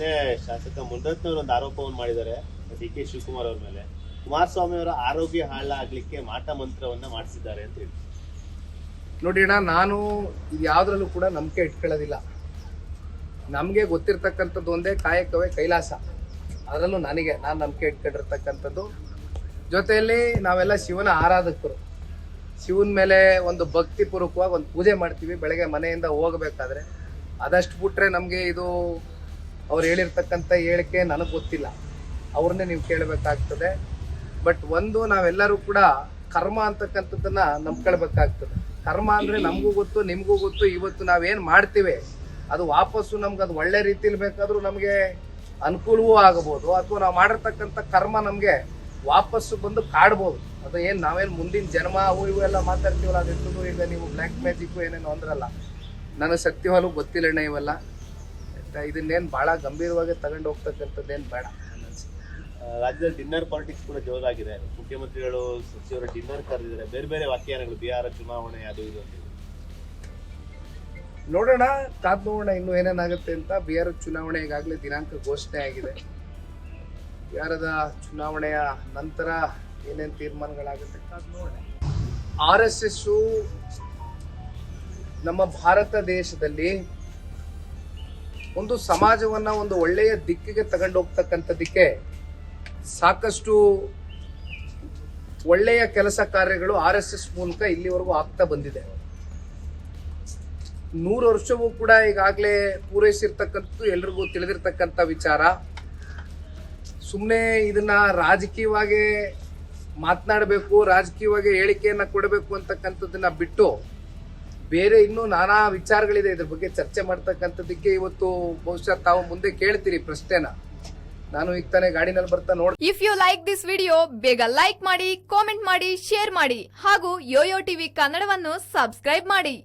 ದತ್ತನವರು ಒಂದು ಆರೋಪವನ್ನು ಮಾಡಿದ್ದಾರೆ, ಡಿ ಕೆ ಶಿವಕುಮಾರ್ ಅವ್ರ ಮೇಲೆ. ಕುಮಾರಸ್ವಾಮಿ ಅವರ ಆರೋಗ್ಯ ಹಾಳಾಗ್ಲಿಕ್ಕೆ ಮಾಟ ಮಂತ್ರವನ್ನ ಮಾಡಿಸಿದ್ದಾರೆ ಅಂತ ಹೇಳಿ. ನೋಡಿ ಅಣ್ಣ, ನಾನು ಯಾವ್ದ್ರಲ್ಲೂ ಕೂಡ ನಂಬಿಕೆ ಇಟ್ಕೊಳ್ಳೋದಿಲ್ಲ. ನಮಗೆ ಗೊತ್ತಿರ್ತಕ್ಕಂಥದ್ದು ಒಂದೇ ಕಾಯಕವೇ ಕೈಲಾಸ. ಅದರಲ್ಲೂ ನನಗೆ, ನಾನು ನಂಬಿಕೆ ಇಟ್ಕೊಂಡಿರ್ತಕ್ಕಂಥದ್ದು. ಜೊತೆಯಲ್ಲಿ ನಾವೆಲ್ಲ ಶಿವನ ಆರಾಧಕರು. ಶಿವನ ಮೇಲೆ ಒಂದು ಭಕ್ತಿ ಪೂರ್ವಕವಾಗಿ ಒಂದು ಪೂಜೆ ಮಾಡ್ತೀವಿ, ಬೆಳಗ್ಗೆ ಮನೆಯಿಂದ ಹೋಗಬೇಕಾದ್ರೆ. ಅದಷ್ಟು ಬಿಟ್ರೆ ನಮಗೆ ಇದು ಅವ್ರು ಹೇಳಿರ್ತಕ್ಕಂಥ ಹೇಳಿಕೆ ನನಗೆ ಗೊತ್ತಿಲ್ಲ. ಅವ್ರನ್ನೇ ನೀವು ಕೇಳಬೇಕಾಗ್ತದೆ. ಬಟ್ ಒಂದು ನಾವೆಲ್ಲರೂ ಕೂಡ ಕರ್ಮ ಅಂತಕ್ಕಂಥದ್ದನ್ನ ನಂಬ್ಕೊಳ್ಬೇಕಾಗ್ತದೆ. ಕರ್ಮ ಅಂದ್ರೆ ನಮಗೂ ಗೊತ್ತು, ನಿಮಗೂ ಗೊತ್ತು, ಇವತ್ತು ನಾವೇನು ಮಾಡ್ತೀವಿ, ಅದು ವಾಪಸ್ಸು ನಮ್ಗೆ ಅದು ಒಳ್ಳೆ ರೀತಿಲಿ ಬೇಕಾದರೂ ನಮಗೆ ಅನುಕೂಲವೂ ಆಗಬಹುದು ಅಥವಾ ನಾವು ಮಾಡಿರ್ತಕ್ಕಂಥ ಕರ್ಮ ನಮಗೆ ವಾಪಸ್ಸು ಬಂದು ಕಾಡ್ಬೋದು. ಅದು ಏನು ನಾವೇನು ಮುಂದಿನ ಜನ್ಮ ಅವು ಇವು ಎಲ್ಲ ಮಾತಾಡ್ತೀವಲ್ಲ ಅದಿಟ್ಟು ಈಗ ನೀವು ಬ್ಲ್ಯಾಕ್ ಮ್ಯಾಜಿಕ್ ಏನೇನು ಅಂದ್ರಲ್ಲ. ನನಗೆ ಶಕ್ತಿ ಗೊತ್ತಿಲ್ಲ ಅಣ್ಣ ಇವೆಲ್ಲ. ಆಯ್ತಾ? ಇದನ್ನೇನು ಭಾಳ ಗಂಭೀರವಾಗಿ ತಗೊಂಡು ಹೋಗ್ತಕ್ಕಂಥದ್ದೇನು ಬೇಡ ರಾಜ್ಯದ ಡಿನ್ನರ್ ಪಾಲಿಟಿಕ್ಸ್ ಕೂಡ ಜೋರಾಗಿದೆ. ಮುಖ್ಯಮಂತ್ರಿಗಳು ಸಚಿವರು ಡಿನ್ನರ್ ಕರೆದಿದ್ದಾರೆ. ಬೇರೆ ಬೇರೆ ವ್ಯಾಖ್ಯಾನಗಳು ಬಿಹಾರ ಚುನಾವಣೆ ಅದು ಇದು ಅಂತ. ನೋಡೋಣ ಕಾದ್ ನೋಡೋಣ ಇನ್ನು ಏನೇನಾಗುತ್ತೆ ಅಂತ. ಬಿಹಾರ ಚುನಾವಣೆ ಈಗಾಗಲೇ ದಿನಾಂಕ ಘೋಷಣೆ ಆಗಿದೆ. ಬಿಹಾರದ ಚುನಾವಣೆಯ ನಂತರ ಏನೇನು ತೀರ್ಮಾನಗಳಾಗುತ್ತೆ ಕಾದ್ ನೋಡೋಣ. ಆರ್ ಎಸ್ ಎಸ್ ನಮ್ಮ ಭಾರತ ದೇಶದಲ್ಲಿ ಒಂದು ಸಮಾಜವನ್ನ ಒಂದು ಒಳ್ಳೆಯ ದಿಕ್ಕಿಗೆ ತಗೊಂಡು ಹೋಗ್ತಕ್ಕಂಥದ್ದಕ್ಕೆ ಸಾಕಷ್ಟು ಒಳ್ಳೆಯ ಕೆಲಸ ಕಾರ್ಯಗಳು ಆರ್ ಎಸ್ ಎಸ್ ಮೂಲಕ ಇಲ್ಲಿವರೆಗೂ ಆಗ್ತಾ ಬಂದಿದೆ. ನೂರು ವರ್ಷವೂ ಕೂಡ ಈಗಾಗಲೇ ಪೂರೈಸಿರ್ತಕ್ಕಂಥದ್ದು ಎಲ್ರಿಗೂ ತಿಳಿದಿರ್ತಕ್ಕಂಥ ವಿಚಾರ. ಸುಮ್ಮನೆ ಇದನ್ನ ರಾಜಕೀಯವಾಗಿ ಮಾತನಾಡಬೇಕು, ರಾಜಕೀಯವಾಗಿ ಹೇಳಿಕೆಯನ್ನ ಕೊಡಬೇಕು ಅಂತಕ್ಕಂಥದ್ದನ್ನ ಬಿಟ್ಟು ಬೇರೆ ಇನ್ನೂ ನಾನಾ ವಿಚಾರಗಳಿದೆ ಇದ್ರ ಬಗ್ಗೆ ಚರ್ಚೆ ಮಾಡ್ತಕ್ಕಂಥದ್ದಕ್ಕೆ ಇವತ್ತು ಬಹುಶಃ ತಾವು ಮುಂದೆ ಕೇಳ್ತೀರಿ ಪ್ರಶ್ನೆನ. ನಾನು ಈಗ ತಾನೇ ಗಾಡಿನಲ್ಲಿ ಬರ್ತಾ ನೋಡಿ if you like this video ಬೇಗ ಲೈಕ್ ಮಾಡಿ ಕಾಮೆಂಟ್ ಮಾಡಿ ಶೇರ್ ಮಾಡಿ ಹಾಗೂ ಯೋಯೋ ಟಿವಿ ಕನ್ನಡವನ್ನು ಸಬ್ಸ್ಕ್ರೈಬ್ ಮಾಡಿ.